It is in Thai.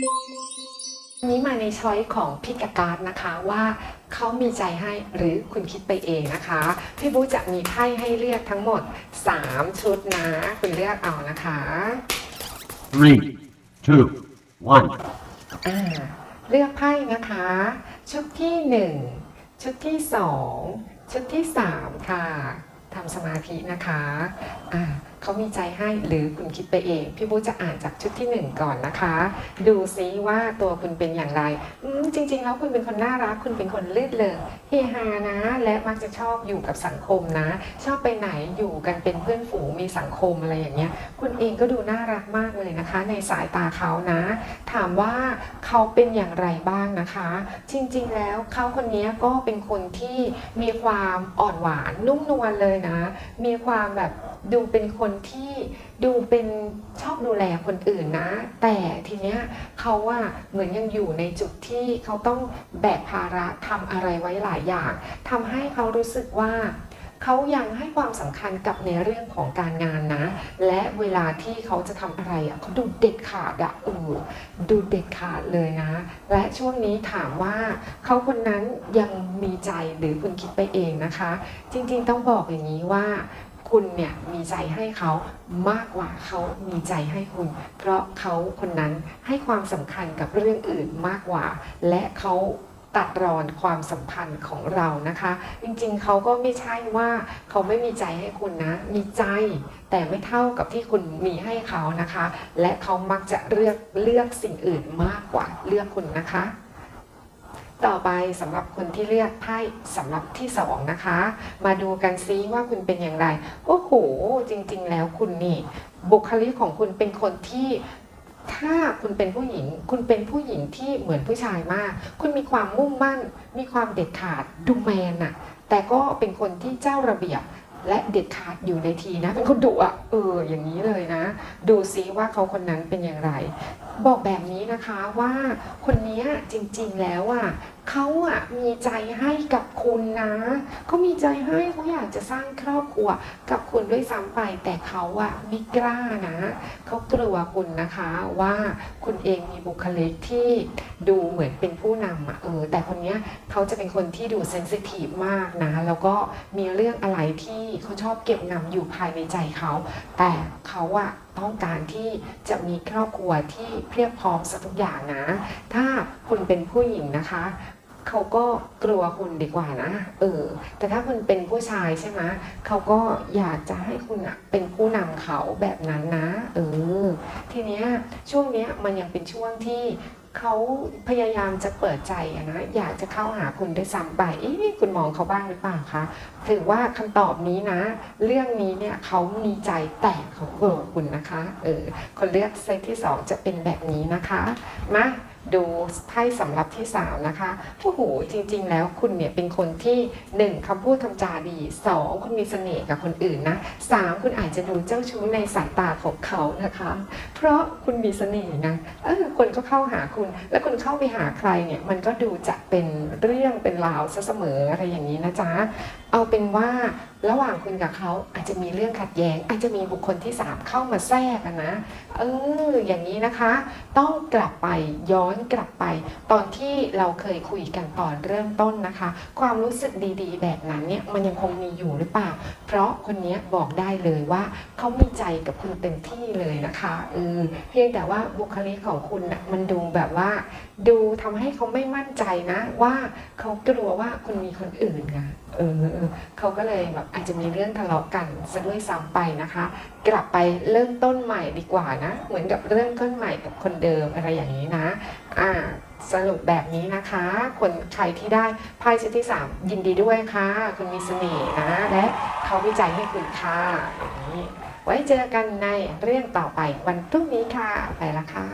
วันนี้มาในช้อยของพิกการ์ดนะคะว่าเขามีใจให้หรือคุณคิดไปเองนะคะ พี่บูจะมีไพ่ให้เลือกทั้งหมด 3 ชุดนะ คุณเลือกเอานะคะ Three, two, one. อ่าเลือกไพ่นะคะ ชุดที่ 1 ชุดที่ 2 ชุดที่ 3 ค่ะทำสมาธินะคะอ่า เขามีใจให้หรือคุณคิดไปเอง พี่บูจะอ่านจากชุดที่ 1 ก่อนนะคะ ดูซิว่าตัวคุณเป็นอย่างไรอจริง ๆ แล้วคุณเป็นคนน่ารัก คุณเป็นคนลื่นเริงเฮฮานะ และมักจะชอบอยู่กับสังคมนะ ชอบไปไหนอยู่กันเป็นเพื่อนฝูงมีสังคมอะไรอย่างเงี้ย คุณเองก็ดูน่ารักมากเลยนะคะ ในสายตาเขานะ ถามว่าเขาเป็นอย่างไรบ้างนะคะ จริง ๆ แล้วเขาคนนี้ก็เป็นคนที่มีความอ่อนหวานนุ่มนวลเลยนะ มีความแบบดูเป็นคนที่ดูเป็นชอบดูแลคนอื่นนะ แต่ทีเนี้ยเขาว่าเหมือนยังอยู่ในจุดที่เขาต้องแบกภาระทำอะไรไว้หลายอย่างทำให้เขารู้สึกว่าเขายังให้ความสำคัญกับในเรื่องของการงานนะ และเวลาที่เขาจะทำอะไรอะเขาดูเด็ดขาดอะออดูเด็ดขาดเลยนะ และช่วงนี้ถามว่าเขาคนนั้นยังมีใจหรือคุณคิดไปเองนะคะ จริงๆต้องบอกอย่างนี้ว่า คุณเนี่ยมีใจให้เขามากกว่าเขามีใจให้คุณ เพราะเขาคนนั้นให้ความสำคัญกับเรื่องอื่นมากกว่า และเขาตัดรอนความสัมพันธ์ของเรานะคะ จริงๆเขาก็ไม่ใช่ว่าเขาไม่มีใจให้คุณนะ มีใจแต่ไม่เท่ากับที่คุณมีให้เขานะคะ และเขามักจะเลือกเลือกสิ่งอื่นมากกว่าเลือกคุณนะคะ ต่อไปสำหรับคนที่เลือกไพ่สำหรับที่สองนะคะ มาดูกันซิว่าคุณเป็นอย่างไร โอ้โห จริง ๆ แล้วคุณนี่ บุคลิกของคุณเป็นคนที่ถ้าคุณเป็นผู้หญิง คุณเป็นผู้หญิงที่เหมือนผู้ชายมาก คุณมีความมุ่งมั่น มีความเด็ดขาดดูแมนอะแต่ก็เป็นคนที่เจ้าระเบียบและเด็ดขาดอยู่ในทีนะ เป็นคนดุอะเอออย่างนี้เลยนะ ดูซิว่าเขาคนนั้นเป็นอย่างไร บอกแบบนี้นะคะว่าคนนี้จริงๆแล้วอะเขาอะมีใจให้กับคุณนะเขามีใจให้เขาอยากจะสร้างครอบครัวกับคุณด้วยซ้ำไป แต่เขาอะไม่กล้านะเขากลัวคุณนะคะว่าคุณเองมีบุคลิกที่ดูเหมือนเป็นผู้นำอะเออแต่คนนี้เขาจะเป็นคนที่ดูเซนซิทีฟมากนะ แล้วก็มีเรื่องอะไรที่เขาชอบเก็บงำอยู่ภายในใจเขา แต่เขาอะต้องการที่จะมีครอบครัวที่เพียบพร้อมสักทุกอย่างนะ ถ้าคุณเป็นผู้หญิงนะคะเขาก็กลัวคุณดีกว่านะ เออ แต่ถ้าคุณเป็นผู้ชายใช่ไหมเขาก็อยากจะให้คุณอะเป็นผู้นำเขาแบบนั้นนะ เออ ทีเนี้ยช่วงเนี้ยมันยังเป็นช่วงที่ เขาพยายามจะเปิดใจนะอยากจะเข้าหาคุณด้วยซ้ำไปเอ๊ะคุณมองเขาบ้างหรือเปล่าคะถือว่าคำตอบนี้นะ เรื่องนี้เนี่ยเขามีใจแต่เขากลัวคุณนะคะเออคนเลือกเซตที่2จะเป็นแบบนี้นะคะมาดูไพ่สำหรับที่3นะคะโอ้โหจริง ๆ แล้วคุณเนี่ยเป็นคนที่1คำพูดคำจาดี2คุณมีเสน่ห์กับคนอื่นนะ3คุณอาจจะดูเจ้าชู้ในสายตาของเขานะคะ เพราะคุณมีเสน่ห์นะเออคนก็เข้าหาคุณแล้วคุณเข้าไปหาใครเนี่ยมันก็ดูจะเป็นเรื่องเป็นราวซะเสมออะไรอย่างนี้นะจ๊ะเอาเป็นว่าระหว่างคุณกับเขาอาจจะมีเรื่องขัดแย้ง อาจจะมีบุคคลที่3เข้ามาแทรกนะเอออย่างนี้นะคะ ต้องกลับไปย้อนกลับไป ตอนที่เราเคยคุยกันตอนเริ่มต้นนะคะ ความรู้สึกดีๆ แบบนั้นเนี่ยมันยังคงมีอยู่หรือเปล่า เพราะคนนี้บอกได้เลยว่าเขามีใจกับคุณเต็มที่เลยนะคะเออเพียงแต่ว่าบุคลิกของคุณน่ะมันดูแบบว่าดูทำให้เขาไม่มั่นใจนะ ว่าเขากลัวว่าคุณมีคนอื่นไงเออเขาก็เลยแบบอาจจะมีเรื่องทะเลาะกันซะด้วยซ้ำไปนะคะ กลับไปเริ่มต้นใหม่ดีกว่านะ เหมือนกับเริ่มต้นใหม่กับคนเดิมอะไรอย่างนี้นะอ่าสรุปแบบนี้นะคะ คนใครที่ได้ไพ่ชุดที่ 3 ยินดีด้วยค่ะ คุณมีเสน่ห์นะ และเขาวิจัยให้คุณค่ะอย่างนี้ไว้เจอกันในเรื่องต่อไปวันพรุ่งนี้ค่ะ ไปละค่ะ